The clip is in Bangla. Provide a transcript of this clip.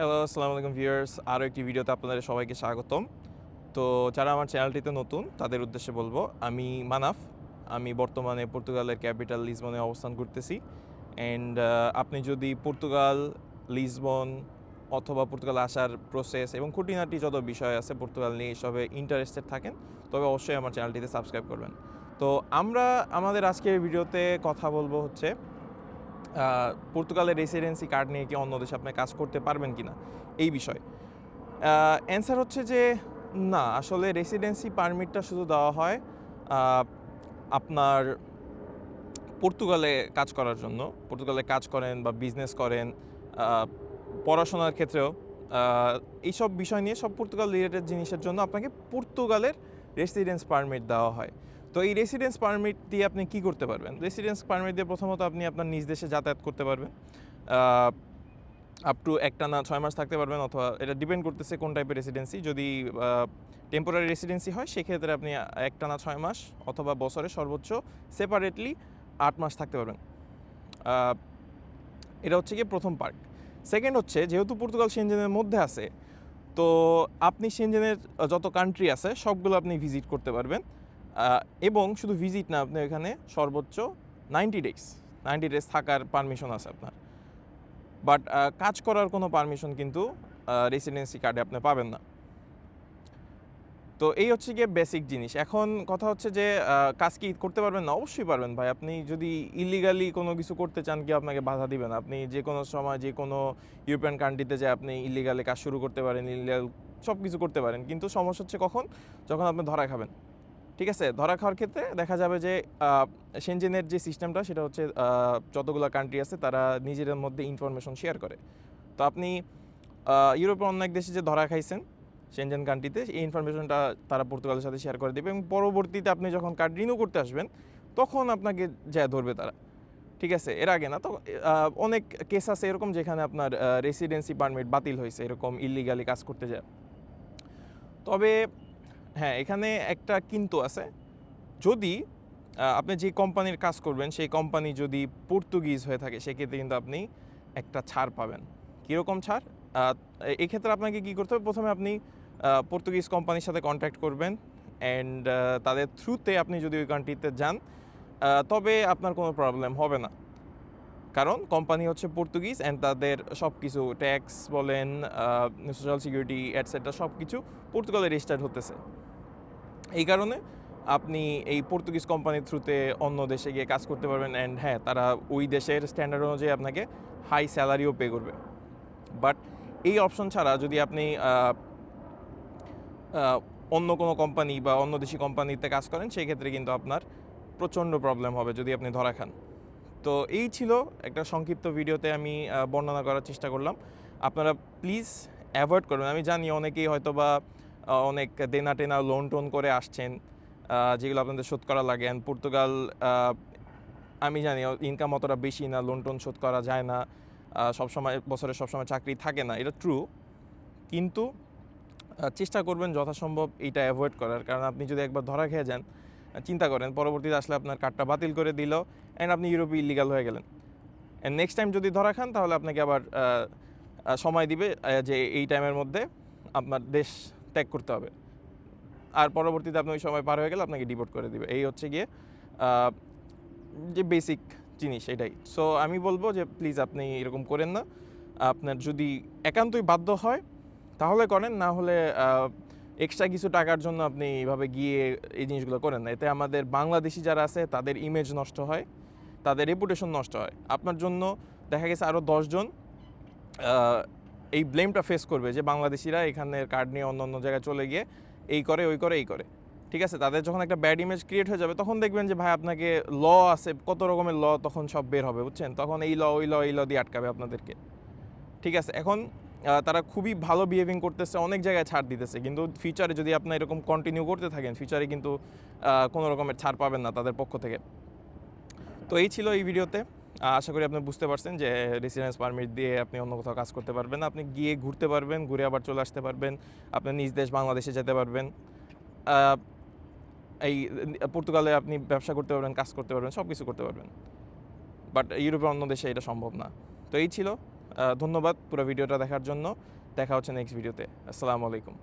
হ্যালো আসসালামু আলাইকুম ভিউয়ার্স আরও একটি ভিডিওতে আপনাদের সবাইকে স্বাগতম। তো যারা আমার চ্যানেলটিতে নতুন, তাদের উদ্দেশ্যে বলব, আমি মানাফ। আমি বর্তমানে পর্তুগালের ক্যাপিটাল লিসবনে অবস্থান করতেছি। অ্যান্ড আপনি যদি পর্তুগাল, লিসবন অথবা পর্তুগাল আসার প্রসেস এবং খুঁটিনাটি যত বিষয় আছে পর্তুগাল নিয়ে এসবে ইন্টারেস্টেড থাকেন, তবে অবশ্যই আমার চ্যানেলটিতে সাবস্ক্রাইব করবেন। তো আমরা আমাদের আজকের ভিডিওতে কথা বলব হচ্ছে পর্তুগালের রেসিডেন্সি কার্ড নিয়ে কি অন্য দেশে আপনি কাজ করতে পারবেন কি না এই বিষয়। অ্যান্সার হচ্ছে যে, না, আসলে রেসিডেন্সি পারমিটটা শুধু দেওয়া হয় আপনার পর্তুগালে কাজ করার জন্য। পর্তুগালে কাজ করেন বা বিজনেস করেন পড়াশোনার ক্ষেত্রেও এইসব বিষয় নিয়ে সব পর্তুগাল রিলেটেড জিনিসের জন্য আপনাকে পর্তুগালের রেসিডেন্স পারমিট দেওয়া হয়। তো এই রেসিডেন্স পারমিট দিয়ে আপনি কি করতে পারবেন? রেসিডেন্স পারমিট দিয়ে প্রথমত আপনি আপনার নিজ দেশে যাতায়াত করতে পারবেন। আপ টু একটানা ছয় মাস থাকতে পারবেন অথবা এটা ডিপেন্ড করতেছে কোন টাইপের রেসিডেন্সি যদি টেম্পোরারি রেসিডেন্সি হয়, সেক্ষেত্রে আপনি একটানা ছয় মাস অথবা বছরে সর্বোচ্চ সেপারেটলি আট মাস থাকতে পারবেন। এটা হচ্ছে গিয়ে প্রথম পার্ট সেকেন্ড হচ্ছে, যেহেতু পর্তুগাল সেনজেনের মধ্যে আছে, তো আপনি সেনজেনের যত কান্ট্রি আছে, সবগুলো আপনি ভিজিট করতে পারবেন। এবং শুধু ভিজিট না, আপনার এখানে সর্বোচ্চ নাইনটি ডেজ নাইনটি ডেজ থাকার পারমিশন আছে আপনার। বাট কাজ করার কোনো পারমিশন কিন্তু রেসিডেন্সি কার্ডে আপনি পাবেন না। তো এই হচ্ছে গিয়ে বেসিক জিনিস। এখন কথা হচ্ছে যে কাজ কি করতে পারবেন না? অবশ্যই পারবেন ভাই। আপনি যদি ইলিগালি কোনো কিছু করতে চান কি আপনাকে বাধা দিবেন আপনি যে কোনো সময় যে কোনো ইউরোপিয়ান কান্ট্রিতে যে আপনি ইলিগালে কাজ শুরু করতে পারেন ইলিগাল সব কিছু করতে পারেন। কিন্তু সমস্যা হচ্ছে কখন? যখন আপনি ধরা খাবেন। ঠিক আছে? ধরা খাওয়ার ক্ষেত্রে দেখা যাবে যে সেনজেনের যে সিস্টেমটা সেটা হচ্ছে যতগুলো কান্ট্রি আছে তারা নিজেদের মধ্যে ইনফরমেশন শেয়ার করে। তো আপনি ইউরোপের অন্য এক দেশে যে ধরা খাইছেন সেনজেন কান্ট্রিতে এই ইনফরমেশনটা তারা পর্তুগালের সাথে শেয়ার করে দেবে এবং পরবর্তীতে আপনি যখন কার্ড রিনিউ করতে আসবেন, তখন আপনাকে যা ধরবে তারা। ঠিক আছে? এর আগে না, তো অনেক কেস আছে এরকম যেখানে আপনার রেসিডেন্সি পারমিট বাতিল হয়েছে এরকম ইলিগালি কাজ করতে যায়। তবে হ্যাঁ এখানে একটা কিন্তু আছে। যদি আপনি যে কোম্পানির কাজ করবেন, সেই কোম্পানি যদি পর্তুগিজ হয়ে থাকে, সেক্ষেত্রে কিন্তু আপনি একটা ছাড় পাবেন। কীরকম ছাড়? এক্ষেত্রে আপনাকে কী করতে হবে? প্রথমে আপনি পর্তুগিজ কোম্পানির সাথে কন্ট্যাক্ট করবেন অ্যান্ড তাদের থ্রুতে আপনি যদি ওই কান্ট্রিতে যান তবে আপনার কোনো প্রবলেম হবে না। কারণ কোম্পানি হচ্ছে পর্তুগিজ অ্যান্ড তাদের সব কিছু ট্যাক্স বলেন সোশ্যাল সিকিউরিটি অ্যাটসেট্রা সব কিছু পর্তুগালে রেজিস্টার্ড হতেছে। এই কারণে আপনি এই পর্তুগিজ কোম্পানির থ্রুতে অন্য দেশে গিয়ে কাজ করতে পারবেন অ্যান্ড হ্যাঁ তারা ওই দেশের স্ট্যান্ডার্ড অনুযায়ী আপনাকে হাই স্যালারিও পে করবে। বাট এই অপশন ছাড়া যদি আপনি অন্য কোনো কোম্পানি বা অন্য দেশি কোম্পানিতে কাজ করেন, সেই ক্ষেত্রে কিন্তু আপনার প্রচণ্ড প্রবলেম হবে যদি আপনি ধরা খান। তো এই ছিল একটা সংক্ষিপ্ত ভিডিওতে আমি বর্ণনা করার চেষ্টা করলাম। আপনারা প্লিজ অ্যাভয়েড করবেন। আমি জানি অনেকেই হয়তো বা অনেক দেনা টেনা লোন টোন করে আসছেন যেগুলো আপনাদের শোধ করা লাগে। অ্যান্ড পর্তুগাল আমি জানি ইনকাম অতটা বেশি না লোন টোন শোধ করা যায় না। সবসময়, বছরে সবসময় চাকরি থাকে না, এটা ট্রু কিন্তু চেষ্টা করবেন যথাসম্ভব এইটা অ্যাভয়েড করার। কারণ আপনি যদি একবার ধরা খেয়ে যান, চিন্তা করেন, পরবর্তীতে আসলে আপনার কার্ডটা বাতিল করে দিল অ্যান্ড আপনি ইউরোপে ইলিগাল হয়ে গেলেন। অ্যান্ড নেক্সট টাইম যদি ধরা খান, তাহলে আপনাকে আবার সময় দিবে যে এই টাইমের মধ্যে আপনার দেশ ত্যাগ করতে হবে। আর পরবর্তীতে আপনি ওই সময় পার হয়ে গেলে আপনাকে ডিপোর্ট করে দিবে। এই হচ্ছে গিয়ে যে বেসিক জিনিস এটাই। সো আমি বলব যে প্লিজ আপনি এরকম করেন না। আপনার যদি একান্তই বাধ্য হয়, তাহলে করেন। না হলে এক্সট্রা কিছু টাকার জন্য আপনি এইভাবে গিয়ে এই জিনিসগুলো করেন না। এতে আমাদের বাংলাদেশি যারা আছে, তাদের ইমেজ নষ্ট হয়, তাদের রেপুটেশন নষ্ট হয়। আপনার জন্য দেখা গেছে আরও দশজন এই ব্লেমটা ফেস করবে যে বাংলাদেশিরা এখানের কার্ড নিয়ে অন্য অন্য জায়গায় চলে গিয়ে এই করে, ওই করে, এই করে। ঠিক আছে? তাদের যখন একটা ব্যাড ইমেজ ক্রিয়েট হয়ে যাবে, তখন দেখবেন যে, ভাই, আপনাকে ল আছে, কত রকমের ল তখন সব বের হবে বুঝছেন? তখন এই ল ওই ল এই ল দিয়ে আটকাবে আপনাদেরকে। ঠিক আছে? এখন তারা খুবই ভালো বিহেভিং করতেছে, অনেক জায়গায় ছাড় দিতেছে। কিন্তু ফিউচারে যদি আপনি এরকম কন্টিনিউ করতে থাকেন ফিউচারে কিন্তু কোনো রকমের ছাড় পাবেন না তাদের পক্ষ থেকে। তো এই ছিল এই ভিডিওতে আশা করি আপনি বুঝতে পারছেন যে রেসিডেন্স পারমিট দিয়ে আপনি অন্য কোথাও কাজ করতে পারবেন। আপনি গিয়ে ঘুরতে পারবেন, ঘুরে আবার চলে আসতে পারবেন। আপনি নিজ দেশ বাংলাদেশে যেতে পারবেন। এই পর্তুগালে আপনি ব্যবসা করতে পারবেন, কাজ করতে পারবেন সব কিছু করতে পারবেন। বাট ইউরোপের অন্য দেশে এটা সম্ভব না। তো এই ছিল। ধন্যবাদ পুরো ভিডিওটা দেখার জন্য। দেখা হচ্ছে নেক্সট ভিডিওতে আসসালামু আলাইকুম।